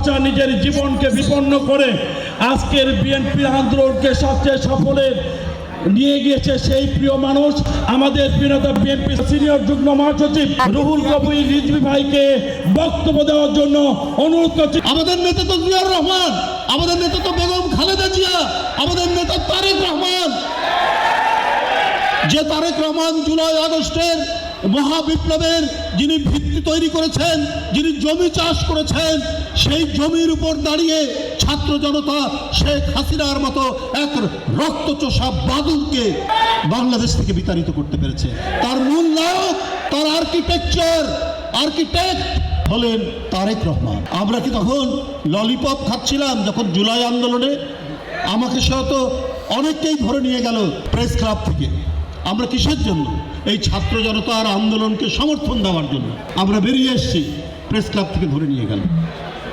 ভাষা নিজের জীবনকে বিপন্ন করে আজকের বিএনপি আন্দোলনকে সবচেয়ে সফলের নিয়ে গিয়েছে সেই প্রিয় মানুষ, আমাদের প্রিয়তা বিএনপি সিনিয়র যুগ্ম মহাসচিব রুহুল কবির রিজভি ভাইকে বক্তব্য দেওয়ার জন্য অনুরোধ করছি। আমাদের নেতা তো জিয়াউর রহমান, আমাদের নেতা তো বেগম খালেদা জিয়া, আমাদের নেতা তারেক রহমান। যে তারেক রহমান জুলাই আগস্টের মহাবিপ্লবের যিনি ভিত্তি তৈরি করেছেন, যিনি জমি চাষ করেছেন, সেই জমির উপর দাঁড়িয়ে ছাত্র জনতা শেখ হাসিনার মতো এক রক্তচোষা বাদুলকে বাংলাদেশ থেকে বিতাড়িত করতে পেরেছে। তার মূল নায়ক তার আর্কিটেকচার আর্কিটেক্ট হলেন তারেক রহমান। আমরা কি তখন ললিপপ খাচ্ছিলাম যখন জুলাই আন্দোলনে? আমাকে সহ তো অনেককেই ধরে নিয়ে গেল প্রেস ক্লাব থেকে। আমরা কিসের জন্য? এই ছাত্র জনতার আন্দোলনকে সমর্থন দেওয়ার জন্য। আমরা বেরিয়ে এসেছি, প্রেস ক্লাব থেকে ধরে নিয়ে গেল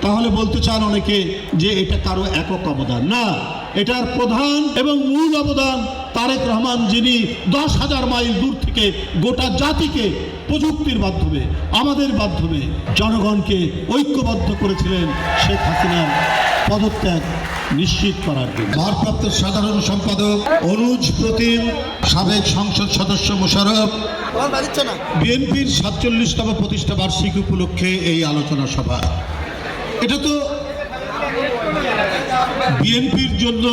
তাহলে বলতে চান অনেকে যে এটা কারও একক অবদান। না, এটার প্রধান এবং মূল অবদান তারেক রহমান যিনি দশ হাজার মাইল দূর থেকে গোটা জাতিকে প্রযুক্তির মাধ্যমে আমাদের মাধ্যমে জনগণকে ঐক্যবদ্ধ করেছিলেন শেখ হাসিনার পদত্যাগ নিশ্চিত করার জন্য। ভারপ্রাপ্ত সাধারণ সম্পাদক অনুজ প্রতিম সাবেক সংসদ সদস্য মোশারফ বিএনপির সাতচল্লিশতম প্রতিষ্ঠা বার্ষিকী উপলক্ষে এই আলোচনা সভা। এটা তো বিএনপির জন্য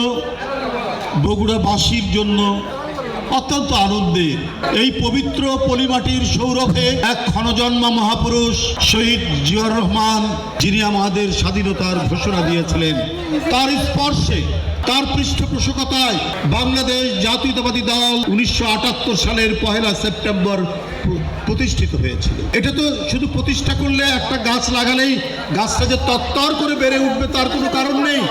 বগুড়াবাসীর জন্য অত্যন্ত আনন্দে এই পবিত্র পলিমাটির সৌরভে এক ক্ষণজন্মা মহাপুরুষ শহীদ জিয়র রহমান, যিনি আমাদের স্বাধীনতার ঘোষণা দিয়েছিলেন। তার স্পর্শে, তার পৃষ্ঠপোষকতায় বাংলাদেশ জাতীয়তাবাদী দল উনিশশো আটাত্তর সালের পহেলা সেপ্টেম্বর প্রতিষ্ঠিত হয়েছিল। এটা তো শুধু প্রতিষ্ঠা করলে একটা গাছ লাগালেই গাছটা যে তত্তর করে বেড়ে উঠবে তার কোনো কারণ নেই।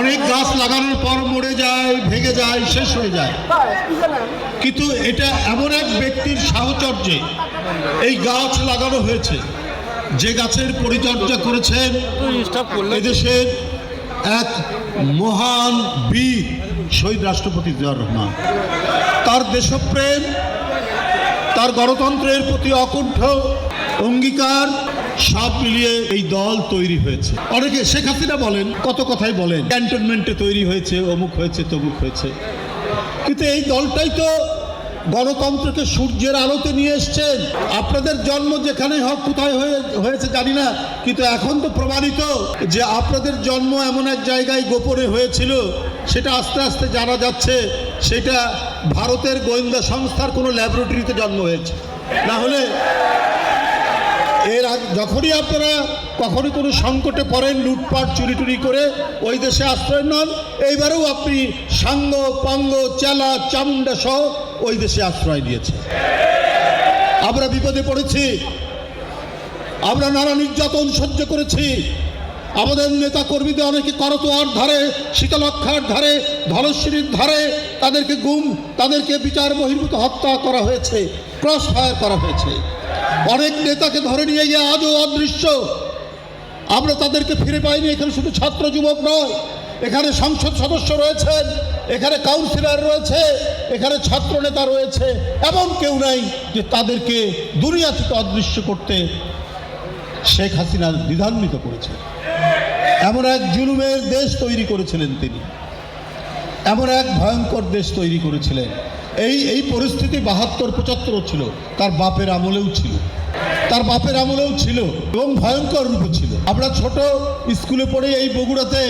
অনেক গাছ লাগানোর পর মরে যায়, ভেঙে যায়, শেষ হয়ে যায়। কিন্তু এটা এমন এক ব্যক্তির সাহচর্যে এই গাছ লাগানো হয়েছে। যে গাছের পরিচর্যা করেছেন এদেশের এক মহান বীর শহীদ রাষ্ট্রপতি জিয়াউর রহমান। তার দেশপ্রেম তার গণতন্ত্রের প্রতি অকুণ্ঠ অঙ্গীকার সব মিলিয়ে এই দল তৈরি হয়েছে। অনেকে শেখ হাসিনা বলেন, কত কথাই বলেন, ক্যান্টনমেন্টে তৈরি হয়েছে, অমুক হয়েছে, তমুক হয়েছে। কিন্তু এই দলটাই তো গণতন্ত্রকে সূর্যের আলোতে নিয়ে এসছেন আপনাদের জন্ম যেখানে হোক, কোথায় হয়ে, হয়েছে জানি না, কিন্তু এখন তো প্রমাণিত যে আপনাদের জন্ম এমন এক জায়গায় গোপনে হয়েছিল সেটা আস্তে আস্তে জানা যাচ্ছে, সেটা ভারতের গোয়েন্দা সংস্থার কোনো ল্যাবরেটরিতে জন্ম হয়েছে। না হলে এর যখনই আপনারা কখনো কোনো সংকটে পড়েন, লুটপাট চুরি টুরি করে, ওই দেশে আশ্রয় নন, এইবারেও আপনি সাঙ্গ, পাঙ্গ, চেলা চামুন্ডা সহ ওই দেশে আশ্রয় নিয়েছে আমরা বিপদে পড়েছি, আমরা নানা নির্যাতন সহ্য করেছি আমাদের নেতা কর্মীদের অনেকে করতোয়ার ধারে, শীতলক্ষার ধারে ধলশ্রীর ধারে, তাদেরকে গুম, তাদেরকে বিচার বহির্ভূত হত্যা করা হয়েছে, ক্রস ফায়ার করা হয়েছে। অনেক নেতাকে ধরে নিয়ে গিয়ে আজও অদৃশ্য। আমরা তাদেরকে ফিরে পাইনি, এখানে শুধু ছাত্র যুবক নয়, এখানে সংসদ সদস্য রয়েছেন, এখানে কাউন্সিলর রয়েছে, এখানে ছাত্র নেতা রয়েছে, এমন কেউ নাই যে তাদেরকে দুনিয়া থেকে অদৃশ্য করতে শেখ হাসিনা দ্বিধান্বিত করেছে। এমন এক জুলুমের দেশ তৈরি করেছিলেন তিনি। এমন এক ভয়ঙ্কর দেশ তৈরি করেছিলেন। এই এই পরিস্থিতি বাহাত্তর, পঁচাত্তর ছিল। তার বাপের আমলেও ছিল। তার বাপের আমলেও ছিল এবং ভয়ঙ্কর রূপে ছিল। আমরা ছোট স্কুলে পড়ে এই বগুড়াতে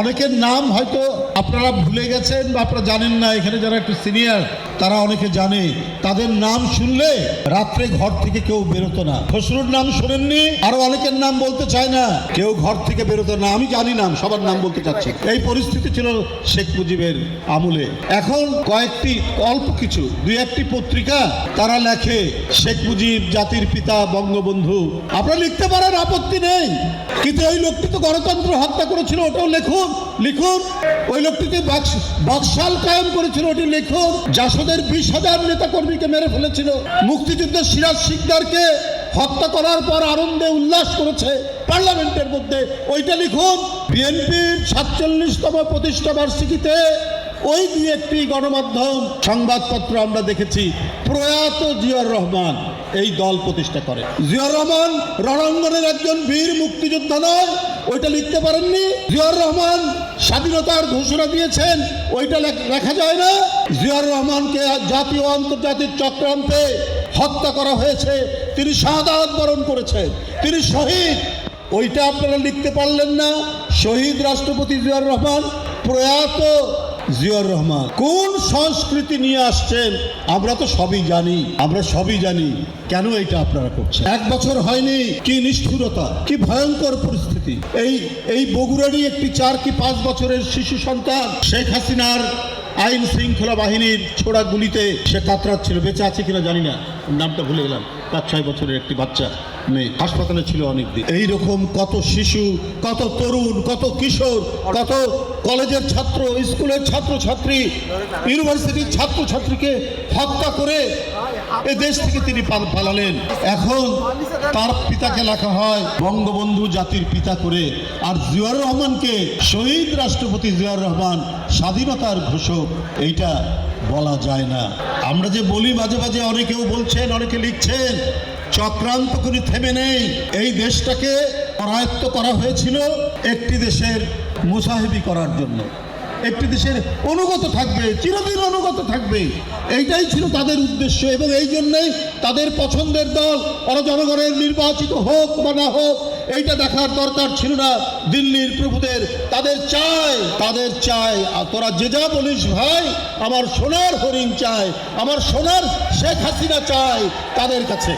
অনেকের নাম হয়তো আপনারা ভুলে গেছেন বা আপনারা জানেন না, এখানে যারা একটু সিনিয়র, তারা অনেকে জানে। তাদের নাম শুনলে রাত্রে ঘর থেকে কেউ বেরোতো না। খসরুর নাম শোনেননি, আরও অনেকের নাম বলতে চায় না। কেউ ঘর থেকে বেরোতো না, আমি জানি নাম, সবার নাম বলতে চাচ্ছি। এই পরিস্থিতি ছিল শেখ মুজিবের আমলে। এখন কয়েকটি, অল্প কিছু, দুই একটি পত্রিকা, তারা লেখে, শেখ মুজিব জাতির পিতা বঙ্গবন্ধু। আপনারা লিখতে পারেন, আপত্তি নেই। কিন্তু এই লোকটি তো গণতন্ত্র হত্যা করেছিল, ওটাও লিখুন লিখুন। ওই লোকটিকে বাক্স- বাকশাল কায়েম করেছিল, ওটি লিখুন। জাসদের বিশ হাজার নেতা কর্মীকে মেরে ফেলেছিল। মুক্তিযুদ্ধের সিরাজ শিকদারকে হত্যা করার পর আনন্দে উল্লাস করেছে পার্লামেন্টের মধ্যে। ওইটা লিখুন। বিএনপির সাতচল্লিশতম প্রতিষ্ঠা বার্ষিকীতে ওই দুই একটি গণমাধ্যম সংবাদপত্র আমরা দেখেছি, প্রয়াত জিয়াউর রহমান এই দল প্রতিষ্ঠা করে। জিয়াউর রহমান রণাঙ্গনের একজন বীর মুক্তিযোদ্ধা নয়, ওইটা লিখতে পারেননি। জিয়াউর রহমান স্বাধীনতার ঘোষণা দিয়েছেন, ওইটা লেখ- যায় না। জিয়াউর রহমানকে জাতীয় আন্তর্জাতিক চক্রান্তে হত্যা করা হয়েছে, তিনি শাহাদাত বরণ করেছেন, তিনি শহীদ। ওইটা আপনারা লিখতে পারলেন না। শহীদ রাষ্ট্রপতি জিয়াউর রহমান প্রয়াত জিয়াউর রহমান, কোন সংস্কৃতি নিয়ে আসছেন? আমরা তো সবই জানি, আমরা সবই জানি কেন এটা আপনারা করছেন। এক বছর হয়নি, কি নিষ্ঠুরতা, কি ভয়ঙ্কর পরিস্থিতি। এই এই বগুড়ারই একটি চার কি পাঁচ বছরের শিশু সন্তান, শেখ হাসিনার আইন শৃঙ্খলা বাহিনীর ছোড়া গুলিতে সে কাতরাচ্ছিল, বেঁচে আছে কিনা জানি না। নামটা ভুলে গেলাম, পাঁচ, ছয় বছরের একটি বাচ্চা। হাসপাতালে ছিল অনেকদিন। এইরকম কত শিশু, কত তরুণ, কত কিশোর, কত কলেজের ছাত্র, স্কুলের ছাত্র ছাত্রী ইউনিভার্সিটির ছাত্র ছাত্রীকে হত্যা করে এ দেশ থেকে তিনি পাল- পালালেন। এখন তার পিতাকে লেখা হয় বঙ্গবন্ধু জাতির পিতা করে, আর জিয়াউর রহমানকে শহীদ রাষ্ট্রপতি জিয়াউর রহমান স্বাধীনতার ঘোষক। এইটা বলা যায় না। আমরা যে বলি মাঝে মাঝে অনেকেও বলছেন, অনেকে লিখছেন চক্রান্ত করে থেমে নেই। এই দেশটাকে পরায়ত্ত করা হয়েছিল একটি দেশের মুসাহিবি করার জন্য। একটি দেশের অনুগত থাকবে, চিরদিন অনুগত থাকবে। এইটাই ছিল তাদের উদ্দেশ্য এবং এই জন্যই তাদের পছন্দের দল ওরা জনগণের নির্বাচিত হোক বা না হোক, এইটা দেখার দরকার ছিল না দিল্লির প্রভুদের। তাদের চায় তাদের চায় আর তোরা যে যা বলিস ভাই, আমার সোনার হরিণ চায় আমার সোনার শেখ হাসিনা চায় তাদের কাছে।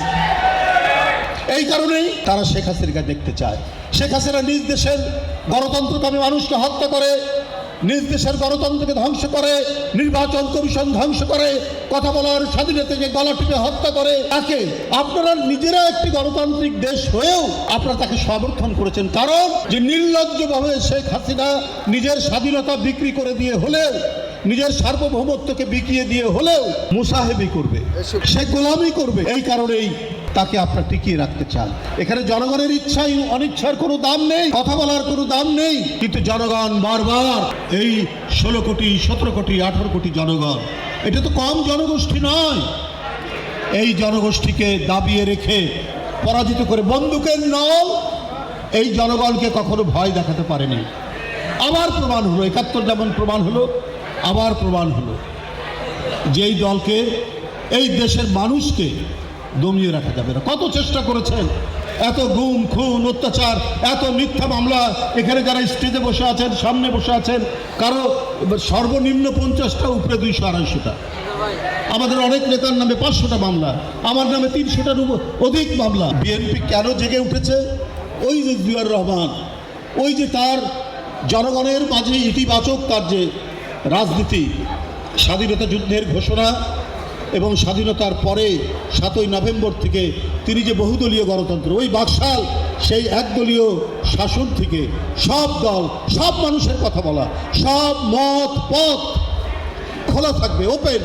এই কারণেই তারা শেখ হাসিনাকে দেখতে চায়। শেখ হাসিনা নিজ দেশের গণতন্ত্রকামী মানুষকে হত্যা করে নিজ দেশের গণতন্ত্রকে ধ্বংস করে নির্বাচন কমিশন ধ্বংস করে কথা বলার স্বাধীনতাকে গলা টিপে হত্যা করে তাকে আপনারা নিজেরা একটি গণতান্ত্রিক দেশ হয়েও আপনারা তাকে সমর্থন করেছেন। কারণ যে নির্লজ্জভাবে শেখ হাসিনা নিজের স্বাধীনতা বিক্রি করে দিয়ে হলেও নিজের সার্বভৌমত্বকে বিকিয়ে দিয়ে হলেও মুসাহেবি করবে সে গোলামি করবে। এই কারণেই তাকে আপনার টিকিয়ে রাখতে চান। এখানে জনগণের ইচ্ছাই অনিচ্ছার কোনো দাম নেই, কথা বলার কোনো দাম নেই। কিন্তু জনগণ বারবার এই ষোলো কোটি, সতেরো কোটি, আঠারো কোটি জনগণ, এটা তো কম জনগোষ্ঠী নয়। এই জনগোষ্ঠীকে দাবিয়ে রেখে পরাজিত করে বন্দুকের নল এই জনগণকে কখনো ভয় দেখাতে পারেনি। আবার প্রমাণ হলো, একাত্তর যেমন প্রমাণ হলো, আবার প্রমাণ হলো। যেই দলকে, এই দেশের মানুষকে দমিয়ে রাখা যাবে না। কত চেষ্টা করেছেন? এত গুম, খুন, অত্যাচার, এত মিথ্যা মামলা। এখানে যারা স্টেজে বসে আছেন, সামনে বসে আছেন, কারও সর্বনিম্ন পঞ্চাশটা, উপরে দুইশো, আড়াইশোটা। আমাদের অনেক নেতার নামে পাঁচশোটা মামলা, আমার নামে তিনশোটার অধিক মামলা। বিএনপি কেন জেগে উঠেছে? ওই যে জিয়ার রহমান, ওই যে তার জনগণের মাঝে ইতিবাচক তার যে রাজনীতি, স্বাধীনতা যুদ্ধের ঘোষণা এবং স্বাধীনতার পরে সাতই নভেম্বর থেকে তিনি যে বহুদলীয় গণতন্ত্র, ওই বাকশাল সেই একদলীয় শাসন থেকে সব দল, সব মানুষের কথা বলা, সব মত, পথ খোলা থাকবে ওপেন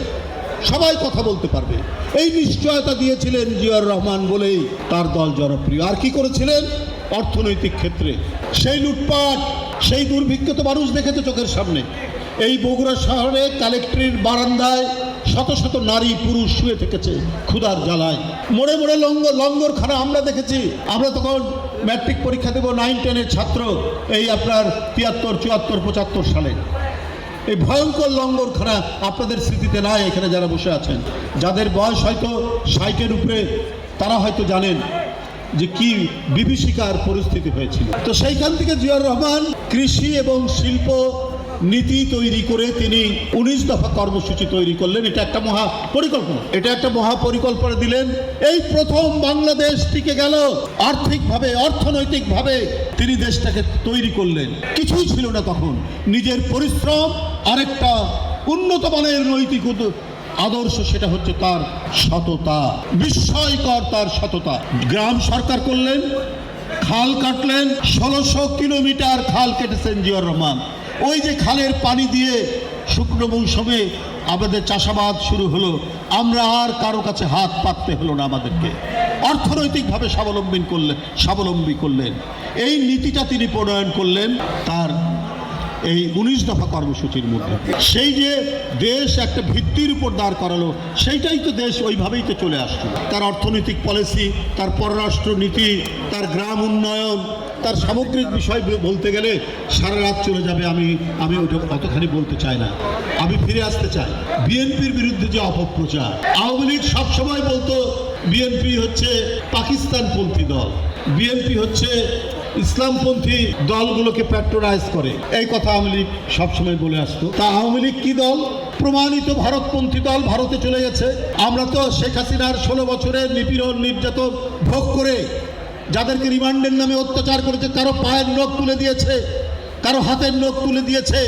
সবাই কথা বলতে পারবে। এই নিশ্চয়তা দিয়েছিলেন জিয়াউর রহমান বলেই তার দল জনপ্রিয়। আর কি করেছিলেন? অর্থনৈতিক ক্ষেত্রে। সেই লুটপাট, সেই দুর্ভিক্ষ তো মানুষ দেখেছে চোখের সামনে? এই বগুড়া শহরে কালেক্টরের বারান্দায় শত শত নারী পুরুষ শুয়ে থেকেছে ক্ষুধার জ্বালায়। মোড়ে মোড়ে লঙ্গর লঙ্গর খানা আমরা দেখেছি। আমরা তখন ম্যাট্রিক পরীক্ষা দেবো নাইন টেনের ছাত্র এই আপনার তিয়াত্তর, চুয়াত্তর, পঁচাত্তর সালে। এই ভয়ঙ্কর লঙ্গরখানা আপনাদের স্মৃতিতে নাই এখানে যারা বসে আছেন। যাদের বয়স হয়তো ষাটের উপরে, তারা হয়তো জানেন যে কি বিভীষিকার পরিস্থিতি হয়েছিল। তো সেইখান থেকে জিয়াউর রহমান কৃষি এবং শিল্প নীতি তৈরি করে তিনি উনিশ দফা কর্মসূচি তৈরি করলেন। এটা একটা মহা পরিকল্পনা। এটা একটা মহা পরিকল্পনা দিলেন। এই প্রথম বাংলাদেশ টিকে গেল। আর্থিকভাবে, অর্থনৈতিকভাবে তিনি দেশটাকে তৈরি করলেন। কিছুই ছিল না তখন। নিজের পরিশ্রম, আরেকটা উন্নত মানের নৈতিক আদর্শ সেটা হচ্ছে তার সততা। বিস্ময়কর তার সততা। গ্রাম সরকার করলেন, খাল কাটলেন, ষোলোশো কিলোমিটার খাল কেটেছেন জিয়র রহমান। ওই যে খালের পানি দিয়ে শুকনো মৌসুমে আমাদের চাষাবাদ শুরু হলো, আমরা আর কারও কাছে হাত পাততে হলো না আমাদেরকে। অর্থনৈতিকভাবে স্বাবলম্বী করলেন স্বাবলম্বী করলেন। এই নীতিটা তিনি প্রণয়ন করলেন, তার এই উনিশ দফা কর্মসূচির মধ্যে। সেই যে দেশ একটা ভিত্তির উপর দাঁড় করালো, সেইটাই তো দেশ ওইভাবেই তো চলে আসছে। তার অর্থনৈতিক পলিসি, তার পররাষ্ট্র নীতি, তার গ্রাম উন্নয়ন, তার সামগ্রিক বিষয় বলতে গেলে সারা রাত চলে যাবে আমি আমি ওটা অতখানি বলতে চাই না। আমি ফিরে আসতে চাই। বিএনপির বিরুদ্ধে যে অপপ্রচার, আওয়ামী লীগ সবসময় বলতো, বিএনপি হচ্ছে পাকিস্তানপন্থী দল। বিএনপি হচ্ছে ইসলামপন্থী দলগুলোকে প্যাট্রোনাইজ করে। এই কথা আওয়ামী লীগ সবসময় বলে আসতো। তা আওয়ামী লীগ কি দল? প্রমাণিত ভারতপন্থী দল ভারতে চলে গেছে। আমরা তো শেখ হাসিনার ষোলো বছরের নিপীড়ন, নির্যাতন ভোগ করে যাদেরকে রিমান্ডের নামে অত্যাচার করেছে, কারও পায়ের নখ তুলে দিয়েছে, কারও হাতের নখ তুলে দিয়েছে,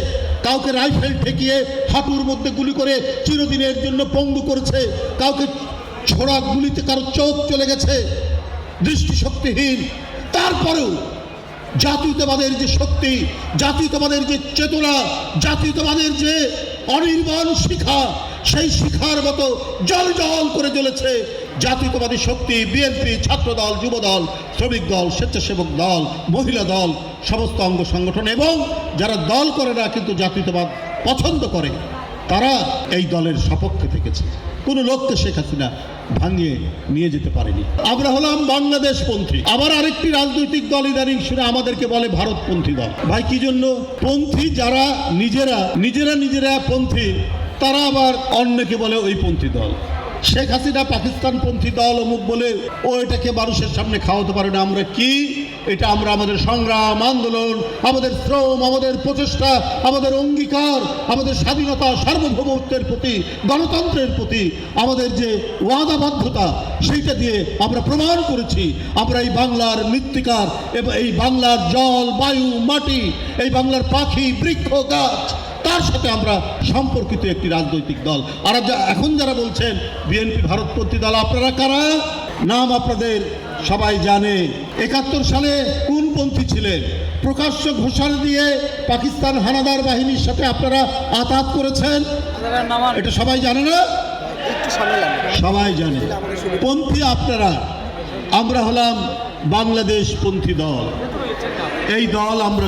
কাউকে রাইফেল ঠেকিয়ে হাঁটুর মধ্যে গুলি করে চিরদিনের জন্য পঙ্গু করেছে, কাউকে ছোড়া গুলিতে কারও চোখ চলে গেছে, দৃষ্টিশক্তিহীন। তারপরেও জাতীয়তাবাদের যে শক্তি, জাতীয়তাবাদের যে চেতনা, জাতীয়তাবাদের যে অনির্বাণ শিখা, সেই শিখার মতো জল জল করে চলেছে জাতীয়তাবাদী শক্তি, বিএনপি, ছাত্রদল, যুবদল, শ্রমিক দল, স্বেচ্ছাসেবক দল, মহিলা দল, সমস্ত অঙ্গ সংগঠন এবং যারা দল করে না কিন্তু জাতীয়তাবাদ পছন্দ করে, তারা এই দলের সপক্ষে থেকেছে। কোনো লোককে শেখ হাসিনা ভাঙিয়ে নিয়ে যেতে পারেনি। আমরা হলাম বাংলাদেশ পন্থী আবার আরেকটি রাজনৈতিক দল ইদানিং শুনে আমাদেরকে বলে ভারতপন্থী দল। ভাই, কি জন্য? পন্থী যারা নিজেরা নিজেরা নিজেরা পন্থী, তারা আবার অন্যকে বলে ওই পন্থী দল। শেখ হাসিনা পাকিস্তানপন্থী দল অমুক বলে, ও এটাকে মানুষের সামনে খাওয়াতে পারে না। আমরা কি এটা আমরা আমাদের সংগ্রাম, আন্দোলন, আমাদের শ্রম, আমাদের প্রচেষ্টা, আমাদের অঙ্গীকার, আমাদের স্বাধীনতা, সার্বভৌমত্বের প্রতি, গণতন্ত্রের প্রতি, আমাদের যে ওয়াদাবদ্ধতা, সেইটা দিয়ে আমরা প্রমাণ করেছি। আমরা এই বাংলার মৃত্তিকার এবং এই বাংলার জল, বায়ু, মাটি, এই বাংলার পাখি, বৃক্ষ, গাছ, তার সাথে আমরা সম্পর্কিত একটি রাজনৈতিক দল। আর এখন যারা বলছেন, বিএনপি, ভারতপন্থী দল, আপনারা কারা? নাম আপনাদের সবাই জানে একাত্তর সালে কোন পন্থী ছিলেন? প্রকাশ্য ঘোষণা দিয়ে পাকিস্তান হানাদার বাহিনীর সাথে আপনারা আতাত করেছেন? এটা সবাই জানে না? সবাই জানে। পন্থী আপনারা আমরা হলাম বাংলাদেশ পন্থী দল। এই দল আমরা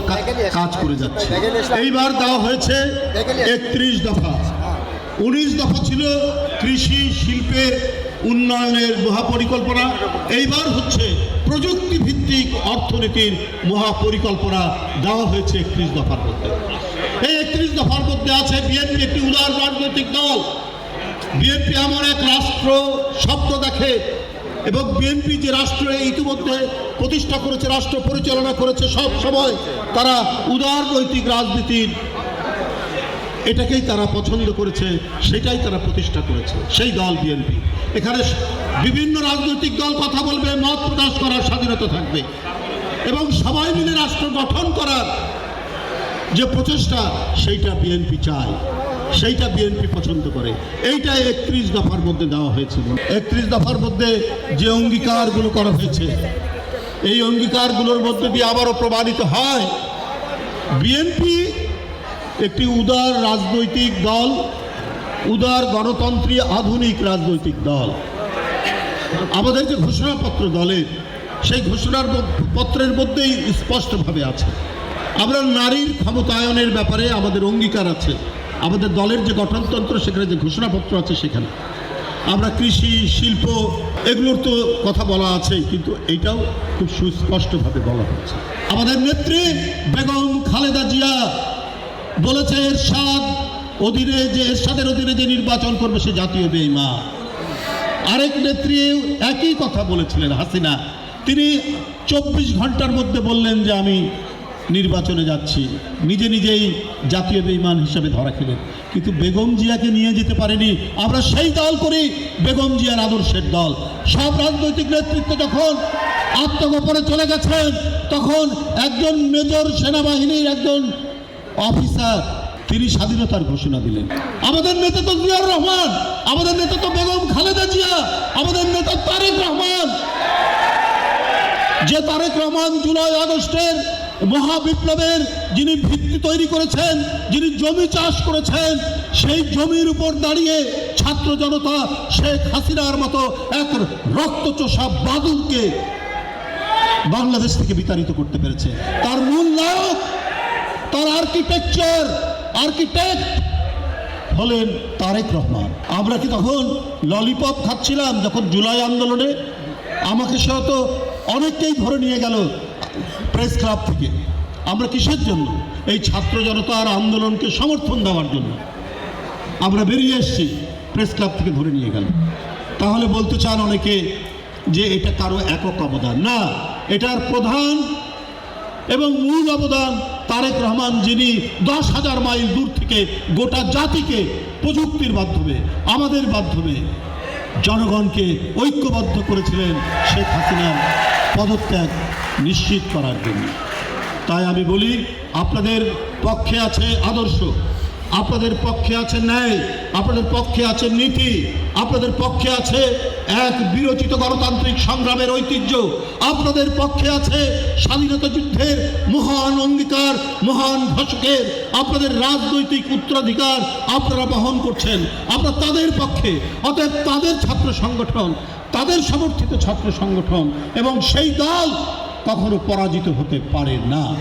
কাজ করে যাচ্ছি। এইবার দেওয়া হয়েছে একত্রিশ দফা। উনিশ দফা ছিল কৃষি শিল্পের উন্নয়নের মহাপরিকল্পনা। এইবার হচ্ছে প্রযুক্তি ভিত্তিক অর্থনীতির মহাপরিকল্পনা দেওয়া হয়েছে একত্রিশ দফার মধ্যে। এই একত্রিশ দফার মধ্যে আছে বিএনপি একটি উদার রাজনৈতিক দল। বিএনপি এমন এক রাষ্ট্র স্বপ্ন দেখে এবং বিএনপি যে রাষ্ট্র ইতিমধ্যে প্রতিষ্ঠা করেছে, রাষ্ট্র পরিচালনা করেছে সব সময় তারা উদার নৈতিক রাজনীতির এটাকেই তারা পছন্দ করেছে, সেটাই তারা প্রতিষ্ঠা করেছে, সেই দল বিএনপি। এখানে বিভিন্ন রাজনৈতিক দল কথা বলবে, মত প্রকাশ করার স্বাধীনতা থাকবে। এবং সবাই মিলে রাষ্ট্র গঠন করার যে প্রচেষ্টা, সেইটা বিএনপি চায়, সেইটা বিএনপি পছন্দ করে। এইটা একত্রিশ দফার মধ্যে দেওয়া হয়েছিল একত্রিশ দফার মধ্যে যে অঙ্গীকারগুলো করা হয়েছে, এই অঙ্গীকারগুলোর মধ্যে দিয়ে আবারও প্রমাণিত হয়, বিএনপি একটি উদার রাজনৈতিক দল, উদার গণতন্ত্রী, আধুনিক রাজনৈতিক দল। আমাদের যে ঘোষণাপত্র দলের সেই ঘোষণার পত্রের মধ্যেই স্পষ্টভাবে আছে। আমরা নারীর ক্ষমতায়নের ব্যাপারে আমাদের অঙ্গীকার আছে। আমাদের দলের যে গঠনতন্ত্র, সেখানে যে ঘোষণাপত্র আছে, সেখানে। আমরা কৃষি, শিল্প, এগুলোর তো কথা বলা আছে, কিন্তু এটাও খুব সুস্পষ্টভাবে বলা হচ্ছে আমাদের নেত্রী বেগম খালেদা জিয়া বলেছে এরশাদ, অধীনে যে, এরশাদের অধীনে যে নির্বাচন করবে সে জাতীয় বেইমা আরেক নেত্রী একই কথা বলেছিলেন হাসিনা। তিনি চব্বিশ ঘণ্টার মধ্যে বললেন যে, আমি নির্বাচনে যাচ্ছি। নিজে নিজেই জাতীয় বেইমান হিসেবে ধরা খেলেন। কিন্তু বেগম জিয়াকে নিয়ে যেতে পারেনি। আমরা সেই দল করি, বেগম জিয়ার আদর্শের দল। সব রাজনৈতিক নেতৃত্ব যখন আত্মগোপনে চলে গেছেন, তখন একজন মেজর সেনাবাহিনীর একজন অফিসার, তিনি স্বাধীনতার ঘোষণা দিলেন। আমাদের নেতা তো জিয়াউর রহমান, আমাদের নেতা তো বেগম খালেদা জিয়া, আমাদের নেতা তারেক রহমান। যে তারেক রহমান জুলাই, আগস্টের মহাবিপ্লবের যিনি ভিত্তি তৈরি করেছেন, যিনি জমি চাষ করেছেন, সেই জমির উপর দাঁড়িয়ে ছাত্র জনতা শেখ হাসিনার মতো এক রক্তচোষা বাদুরকে বাংলাদেশ থেকে বিতাড়িত করতে পেরেছে। তার মূল নায়ক তার আর্কিটেকচার, আর্কিটেক্ট হলেন তারেক রহমান। আমরা কি তখন ললিপপ খাচ্ছিলাম যখন জুলাই আন্দোলনে? আমাকে সহ তো অনেককেই ধরে নিয়ে গেল প্রেস ক্লাব থেকে। আমরা কিসের জন্য? এই ছাত্র জনতার আন্দোলনকে সমর্থন দেওয়ার জন্য। আমরা বেরিয়ে এসেছি, প্রেস ক্লাব থেকে ধরে নিয়ে গেল। তাহলে বলতে চান অনেকে যে এটা কারও একক অবদান? না, এটার প্রধান এবং মূল অবদান তারেক রহমান যিনি দশ হাজার মাইল দূর থেকে গোটা জাতিকে প্রযুক্তির মাধ্যমে, আমাদের মাধ্যমে জনগণকে ঐক্যবদ্ধ করেছিলেন শেখ হাসিনার পদত্যাগ নিশ্চিত করার জন্য। তাই আমি বলি, আপনাদের পক্ষে আছে আদর্শ। আপনাদের পক্ষে আছে ন্যায়, আপনাদের পক্ষে আছে নীতি, আপনাদের পক্ষে আছে এক বিরোচিত গণতান্ত্রিক সংগ্রামের ঐতিহ্য। আপনাদের পক্ষে আছে স্বাধীনতা যুদ্ধের মহান অঙ্গীকার, মহান ঘোষকের আপনাদের রাজনৈতিক উত্তরাধিকার আপনারা বহন করছেন। আমরা তাদের পক্ষে, অতএব তাদের ছাত্র সংগঠন, তাদের সমর্থিত ছাত্র সংগঠন এবং সেই দল কখনো পরাজিত হতে পারে না।